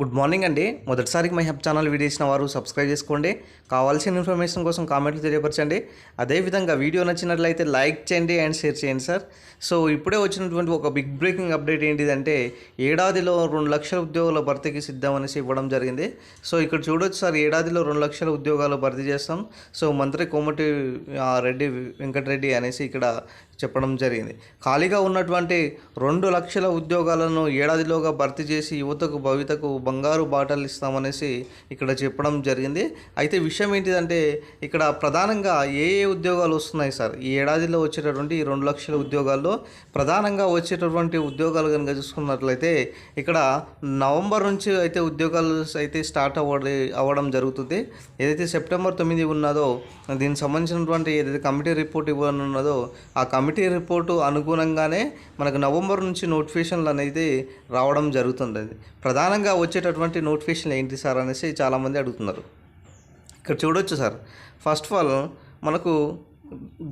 Good morning అండి. మొదటిసారికి my hub channel video ఇచ్చిన వారు సబ్స్క్రైబ్ చేసుకోండి. కావాల్సిన ఇన్ఫర్మేషన్ కోసం కామెంట్లు తెలియపరచండి. అదేవిధంగా వీడియో నచ్చినట్లయితే లైక్ చేయండి అండ్ షేర్ చేయండి సార్. సో ఇప్పుడే వచ్చినటువంటి ఒక బిగ్ బ్రేకింగ్ అప్డేట్ ఏంటిదంటే ఏడాదిలో రెండు లక్షల ఉద్యోగాల భర్తీకి సిద్ధం అనేసి ఇవ్వడం జరిగింది. సో ఇక్కడ చూడొచ్చు సార్ ఏడాదిలో రెండు లక్షల ఉద్యోగాలు భర్తీ చేస్తాం. సో మంత్రి కోమటి ఆ, రెడ్డి వెంకటరెడ్డి అనేసి ఇక్కడ చెప్పడం జరిగింది. ఖాళీగా ఉన్నటువంటి రెండు లక్షల ఉద్యోగాలను ఏడాదిలోగా భర్తీ చేసి యువతకు భవితకు బంగారు బాటలు ఇస్తామనేసి ఇక్కడ చెప్పడం జరిగింది. అయితే విషయం ఏంటిదంటే ఇక్కడ ప్రధానంగా ఏ ఏ ఉద్యోగాలు వస్తున్నాయి సార్? ఈ ఏడాదిలో వచ్చేటటువంటి ఈ రెండు లక్షల ఉద్యోగాల్లో ప్రధానంగా వచ్చేటటువంటి ఉద్యోగాలు కనుక చూసుకున్నట్లయితే ఇక్కడ నవంబర్ నుంచి అయితే ఉద్యోగాలు అయితే స్టార్ట్ అవ్వడం అవ్వడం జరుగుతుంది. ఏదైతే సెప్టెంబర్ తొమ్మిది ఉన్నదో దీనికి సంబంధించినటువంటి ఏదైతే కమిటీ రిపోర్ట్ ఇవ్వనున్నదో ఆ కమిటీ రిపోర్టు అనుగుణంగానే మనకు నవంబర్ నుంచి నోటిఫికేషన్లు అనేది రావడం జరుగుతుంది ప్రధానంగా వచ్చేటటువంటి నోటిఫికేషన్లు ఏంటి సార్ అనేసి చాలామంది అడుగుతున్నారు. ఇక్కడ చూడొచ్చు సార్. ఫస్ట్ ఆఫ్ ఆల్ మనకు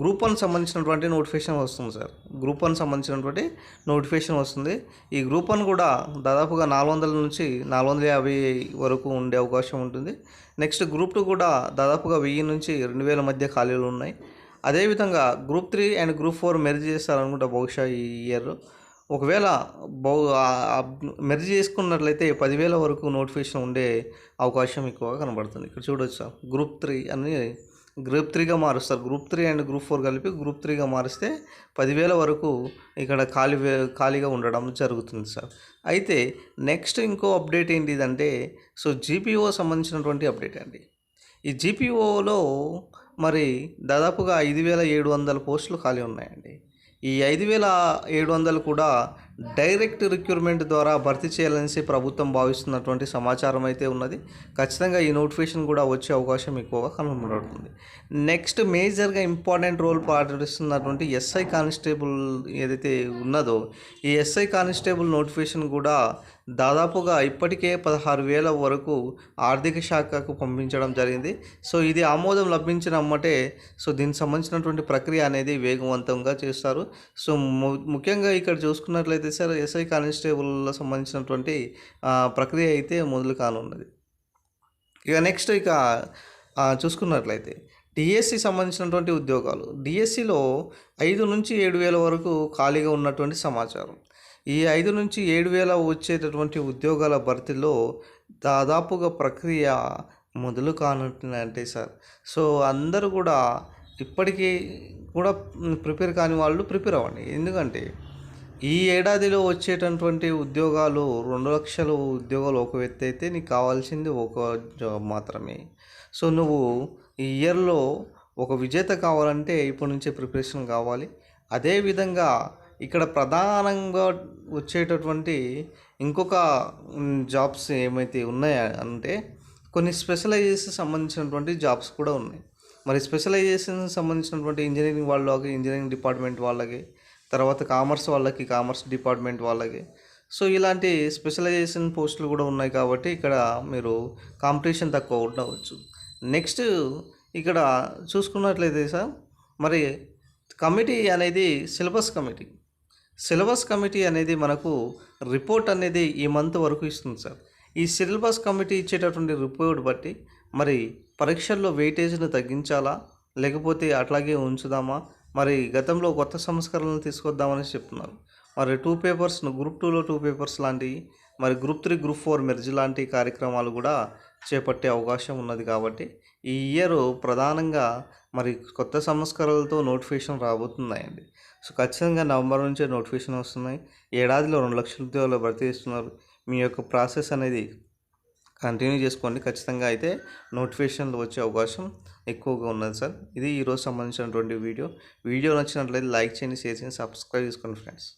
గ్రూప్ వన్ సంబంధించినటువంటి నోటిఫికేషన్ వస్తుంది సార్. గ్రూప్ వన్ సంబంధించినటువంటి నోటిఫికేషన్ వస్తుంది. ఈ గ్రూప్ వన్ కూడా దాదాపుగా నాలుగు వందల నుంచి నాలుగు వందల యాభై వరకు ఉండే అవకాశం ఉంటుంది. నెక్స్ట్ గ్రూప్ టూ కూడా దాదాపుగా వెయ్యి నుంచి రెండు వేల మధ్య ఖాళీలు ఉన్నాయి. అదేవిధంగా group three and group four merge చేస్తారనుకుంటా బహుశా ఈ ఇయర్ ఒకవేళ బహు మెర్జ్ చేసుకున్నట్లయితే పదివేల వరకు నోటిఫికేషన్ ఉండే అవకాశం ఎక్కువగా కనబడుతుంది. ఇక్కడ చూడొచ్చు? సార్ గ్రూప్ త్రీ అని గ్రూప్ త్రీగా మారుస్తారు. Group three and group four కలిపి గ్రూప్ త్రీగా మారిస్తే పదివేల వరకు ఇక్కడ ఖాళీ ఖాళీగా ఉండడం జరుగుతుంది సార్. అయితే నెక్స్ట్ ఇంకో అప్డేట్ ఏంటిదంటే సో జీపీఓ సంబంధించినటువంటి అప్డేట్ అండి. ఈ జీపీఓలో మరి దాదాపుగా ఐదు వేల ఏడు వందల పోస్టులు ఖాళీ ఉన్నాయండి. ఈ ఐదు వేల ఏడు వందలు కూడా డైరెక్ట్ రిక్రూట్మెంట్ ద్వారా భర్తీ చేయాలనేసి ప్రభుత్వం భావిస్తున్నటువంటి సమాచారం అయితే ఉన్నది. ఖచ్చితంగా ఈ నోటిఫికేషన్ కూడా వచ్చే అవకాశం ఎక్కువగా కనబడుతుంది. నెక్స్ట్ మేజర్గా ఇంపార్టెంట్ రోల్ పాటిస్తున్నటువంటి ఎస్ఐ కానిస్టేబుల్ ఏదైతే ఉన్నదో ఈ ఎస్ఐ కానిస్టేబుల్ నోటిఫికేషన్ కూడా దాదాపుగా ఇప్పటికే పదహారు వేల వరకు ఆర్థిక శాఖకు పంపించడం జరిగింది. సో ఇది ఆమోదం లభించిన అమ్మటే సో దీనికి సంబంధించినటువంటి ప్రక్రియ అనేది వేగవంతంగా చేస్తారు. సో ము- ముఖ్యంగా ఇక్కడ చూసుకున్నట్లయితే సార్ ఎస్ఐ కానిస్టేబుల్ సంబంధించినటువంటి ప్రక్రియ అయితే మొదలు కానున్నది. ఇక నెక్స్ట్ ఇక చూసుకున్నట్లయితే డిఎస్సి సంబంధించినటువంటి ఉద్యోగాలు. డిఎస్సిలో ఐదు నుంచి ఏడు వేల వరకు ఖాళీగా ఉన్నటువంటి సమాచారం. ఈ ఐదు నుంచి ఏడు వేల వచ్చేటటువంటి ఉద్యోగాల భర్తీలో దాదాపుగా ప్రక్రియ మొదలు కానుంటుందంటే సార్. సో అందరూ కూడా ఇప్పటికీ కూడా ప్రిపేర్ కాని వాళ్ళు ప్రిపేర్ అవ్వండి. ఎందుకంటే ఈ ఏడాదిలో వచ్చేటటువంటి ఉద్యోగాలు రెండు లక్షల ఉద్యోగాలు ఒక వ్యక్తి అయితే నీకు కావాల్సింది ఒక జాబ్ మాత్రమే. సో నువ్వు ఈ ఇయర్లో ఒక విజేత కావాలంటే ఇప్పటి నుంచే ప్రిపరేషన్ కావాలి. అదేవిధంగా ఇక్కడ ప్రధానంగా వచ్చేటటువంటి ఇంకొక జాబ్స్ ఏమైతే ఉన్నాయా అంటే కొన్ని స్పెషలైజేషన్ సంబంధించినటువంటి జాబ్స్ కూడా ఉన్నాయి. మరి స్పెషలైజేషన్ సంబంధించినటువంటి ఇంజనీరింగ్ వాళ్ళకి ఇంజనీరింగ్ డిపార్ట్మెంట్ వాళ్ళకి తర్వాత కామర్స్ వాళ్ళకి కామర్స్ డిపార్ట్మెంట్ వాళ్ళకి. సో ఇలాంటి స్పెషలైజేషన్ పోస్టులు కూడా ఉన్నాయి కాబట్టి ఇక్కడ మీరు కాంపిటీషన్ తక్కువ ఉండవచ్చు. నెక్స్ట్ ఇక్కడ చూసుకున్నట్లయితే సార్ మరి కమిటీ అనేది సిలబస్ కమిటీ. సిలబస్ కమిటీ అనేది మనకు రిపోర్ట్ అనేది ఈ మంత్ వరకు ఇస్తుంది సార్. ఈ సిలబస్ కమిటీ ఇచ్చేటటువంటి రిపోర్ట్ బట్టి మరి పరీక్షల్లో వెయిటేజ్ను తగ్గించాలా లేకపోతే అట్లాగే ఉంచుదామా మరి గతంలో కొత్త సంస్కరణలు తీసుకొద్దామని చెప్తున్నారు. మరి టూ పేపర్స్ను గ్రూప్ టూలో టూ పేపర్స్ లాంటివి మరి group three group four merge లాంటి కార్యక్రమాలు కూడా చేపట్టే అవకాశం ఉన్నది కాబట్టి ఈ ఇయర్ ప్రధానంగా మరి కొత్త సంస్కరణలతో నోటిఫికేషన్ రాబోతున్నాయండి. సో ఖచ్చితంగా నవంబర్ నుంచే నోటిఫికేషన్ వస్తున్నాయి. ఏడాదిలో రెండు లక్షల ఉద్యోగాలు భర్తీ చేస్తున్నారు. మీ యొక్క ప్రాసెస్ అనేది కంటిన్యూ చేసుకోండి. ఖచ్చితంగా అయితే నోటిఫికేషన్లు వచ్చే అవకాశం ఎక్కువగా ఉన్నది సార్. ఇది ఈరోజు సంబంధించినటువంటి వీడియో. వీడియో నచ్చినట్లయితే లైక్ చేయండి షేర్ చేయండి సబ్స్క్రైబ్ చేసుకోండి ఫ్రెండ్స్.